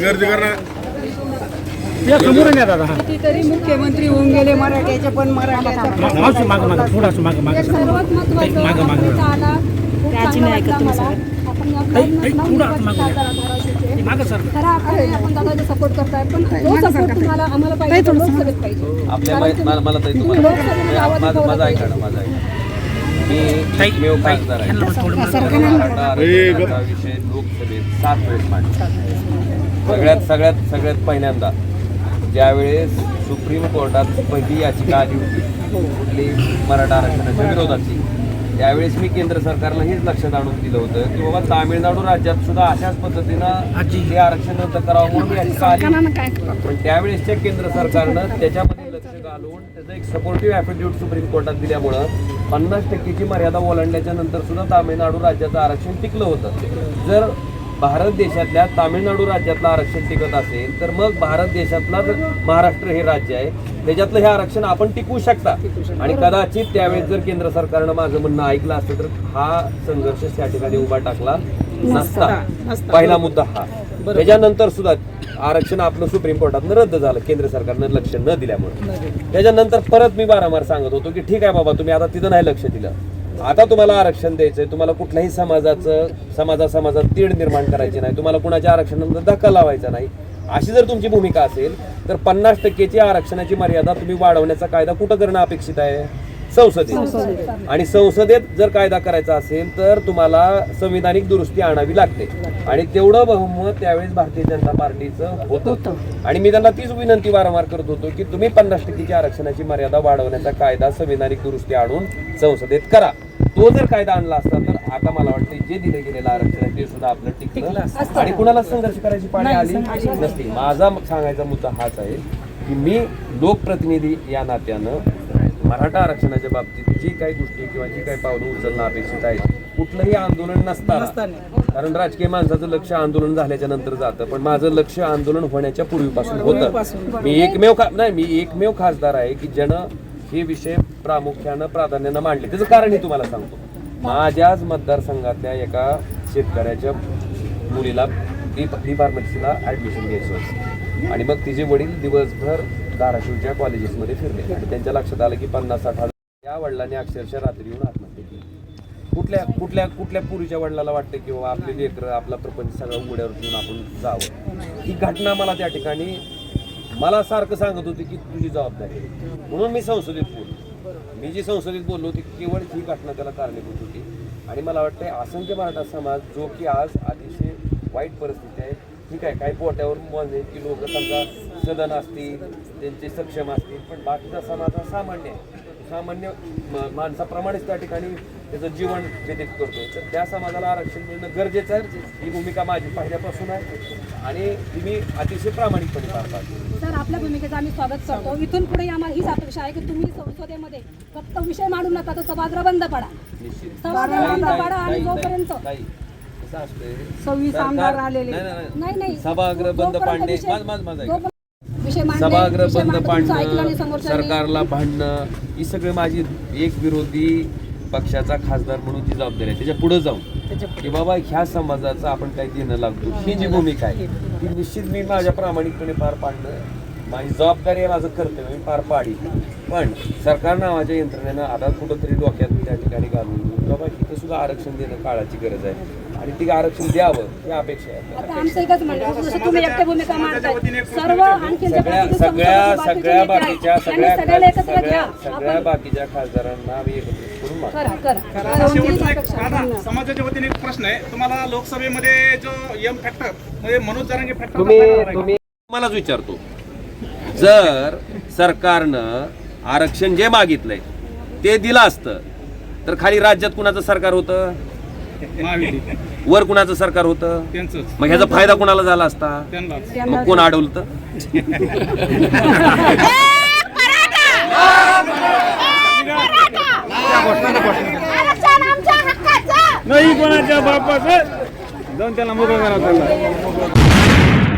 गर्दी करणार कितीतरी मुख्यमंत्री होऊन गेले मराठ्याच्या पण मराठ्याचा थोडासा माग सपोर्ट करताय पण सपोर्ट तुम्हाला आम्हाला पाहिजे माझा माझा मी ताई, एकमेव ताई, खासदार आहे. यांना थोडं मागं मराठा आरक्षणाचा विषय लोकसभेत सात वेळेस मांडला. सगळ्यात सगळ्यात सगळ्यात पहिल्यांदा ज्यावेळेस सुप्रीम कोर्टात पहिली याचिका आली होती कुठली मराठा आरक्षणाच्या विरोधाची त्यावेळेस मी केंद्र सरकारला हेच लक्षात आणून दिलं होतं की बाबा तामिळनाडू राज्यात सुद्धा अशाच पद्धतीनं. हे आरक्षण रद्द करावं म्हणून याचिका आली. पण त्यावेळेसच्या केंद्र सरकारनं त्याच्यामध्ये लक्ष घालून त्याचं एक सपोर्टिव्ह ॲफिडेव्हिट सुप्रीम कोर्टात दिल्यामुळं पन्नास टक्केची मर्यादा ओलांडल्याच्या नंतर सुद्धा तामिळनाडू राज्याचं आरक्षण टिकलं होतं. जर भारत देशातल्या तामिळनाडू राज्यातलं आरक्षण टिकत असेल तर मग भारत देशातला जर महाराष्ट्र हे राज्य आहे त्याच्यातलं हे आरक्षण आपण टिकवू शकता. आणि कदाचित त्यावेळेस जर केंद्र सरकारनं माझं म्हणणं ऐकलं असतं तर हा संघर्ष त्या ठिकाणी उभा टाकला नसता. पहिला मुद्दा हा. त्याच्यानंतर सुद्धा आरक्षण आपलं सुप्रीम कोर्टातनं रद्द झालं केंद्र सरकारनं लक्ष न दिल्यामुळे. त्याच्यानंतर परत मी वारंवार सांगत होतो की ठीक आहे बाबा तुम्ही आता तिथं नाही लक्ष दिलं. आता तुम्हाला आरक्षण द्यायचंय तुम्हाला कुठल्याही समाजाचं समाजा समाजात तीड निर्माण करायची नाही तुम्हाला कुणाच्या आरक्षणानंतर धक्का लावायचा नाही. अशी जर तुमची भूमिका असेल तर पन्नास टक्केची आरक्षणाची मर्यादा तुम्ही वाढवण्याचा कायदा कुठं करणं अपेक्षित आहे? संसदेत. आणि संसदेत जर कायदा करायचा असेल तर तुम्हाला संविधानिक दुरुस्ती आणावी लागते. आणि तेवढं बहुमत त्यावेळेस भारतीय जनता पार्टीचं होतं. आणि मी त्यांना तीच विनंती वारंवार करत होतो की तुम्ही पन्नास टक्केची आरक्षणाची मर्यादा वाढवण्याचा कायदा संविधानिक दुरुस्ती आणून संसदेत करा. तो जर कायदा आणला असता तर आता मला वाटतं जे दिले गेलेलं आरक्षण आहे ते सुद्धा आपलं टिकलं आणि कुणाला संघर्ष करायची पाळी आली नसती. माझा सांगायचा मुद्दा हाच आहे की मी लोकप्रतिनिधी या नात्यानं मराठा आरक्षणाच्या बाबतीत जी काही गोष्टी किंवा जी काही पावलं उचलणं अपेक्षित आहे कुठलंही आंदोलन नसताना. कारण राजकीय माणसाचं लक्ष आंदोलन झाल्याच्यानंतर जातं. पण माझं लक्ष आंदोलन होण्याच्या पूर्वीपासून होतं. मी एकमेव खा नाही मी एकमेव खासदार आहे की ज्यानं हे विषय प्रामुख्यानं प्राधान्यानं मांडले. त्याचं कारण हे तुम्हाला सांगतो. माझ्याच मतदारसंघातल्या एका शेतकऱ्याच्या मुलीला डी डी फार्मसीला ॲडमिशन घ्यायचं होतं. आणि मग तिचे वडील दिवसभर धाराशिवच्या कॉलेजेसमध्ये फिरले. आणि त्यांच्या लक्षात आलं की पन्नास साठ हजार या वडिलांनी अक्षरशः रात्री येऊन आत्महत्या केली. कुठल्या कुठल्या कुठल्या पुरीच्या वडिलाला वाटतं की बाबा आपले लेकरं आपला प्रपंच सगळं उघड्यावर घेऊन आपण जावं? ही घटना मला त्या ठिकाणी मला सारखं सांगत होते की तुझी जबाबदारी म्हणून मी संसदेत बोललो. मी जी संसदेत बोललो होती केवळ ही घटना त्याला कारणीभूत होती. आणि मला वाटतंय असंख्य मराठा समाज जो की आज अतिशय वाईट परिस्थिती आहे ठीक आहे काही पोट्यावर मोजणे की लोक समजा सदन असतील त्यांचे सक्षम असतील पण बाकीचा समाज हा सामान्य आहे. सामान्य माणसाप्रमाणेच त्या ठिकाणी त्याचं जीवन व्यतीत करतो. तर त्या समाजाला आरक्षण मिळणं गरजेचं आहे. ही भूमिका माझी पहिल्यापासून आहे. आणि ती मी अतिशय प्रामाणिकपणे पार पाडतो. सर आपल्या भूमिकेचं आम्ही स्वागत करतो. इथून पुढे आम्हाला हीच अपेक्षा आहे की तुम्ही संसदेमध्ये फक्त विषय मांडू नका तर सभागृह बंद पडा. निश्चित. सभागृह बंद पडा आणि जोपर्यंत? सव्वीस आमदार आलेले. नाही, नाही, सभागृह बंद पाडणे माझ माझं ऐका. जोपर्यंत विषय मांडणे, सभागृह बंद पाडणं. सरकारला भांडणं ही सगळी माझी एक विरोधी पक्षाचा खासदार म्हणून ती जबाबदारी आहे त्याच्या पुढे जाऊन की बाबा ह्या समाजाचं आपण काही देणं लागतो ही जी भूमिका आहे ती निश्चित मी माझ्या प्रामाणिकपणे पार पाडणं माझी जबाबदारी आहे माझं कर्तव्य मी पार पाडी. पण सरकार नावाच्या यंत्रणेनं आता कुठंतरी डोक्यात त्या ठिकाणी घालून बाबा इथं सुद्धा आरक्षण देणं काळाची गरज आहे. आणि ती आरक्षण द्यावं ही अपेक्षा आहे. सगळ्या सगळ्या सगळ्या बाकीच्या सगळ्या सगळ्या सगळ्या बाकीच्या खासदारांना आम्ही एकत्रित समाजाच्या वतीने एक प्रश्न आहे. तुम्हाला लोकसभेमध्ये जो यम फॅक्टर म्हणजे मनोज जरांगे फॅक्टर तुम्ही तुम्ही मलाच विचारतो. जर सरकारनं आरक्षण जे मागितलंय ते दिलं असतं तर खाली राज्यात कुणाचं सरकार होतं? महाविधी वर कुणाचं सरकार होतं? मग ह्याचा फायदा कुणाला झाला असता? मग कोण अडवलं नाही कोणाच्या बापाचं. जाऊन त्याला मोकळं करा त्याला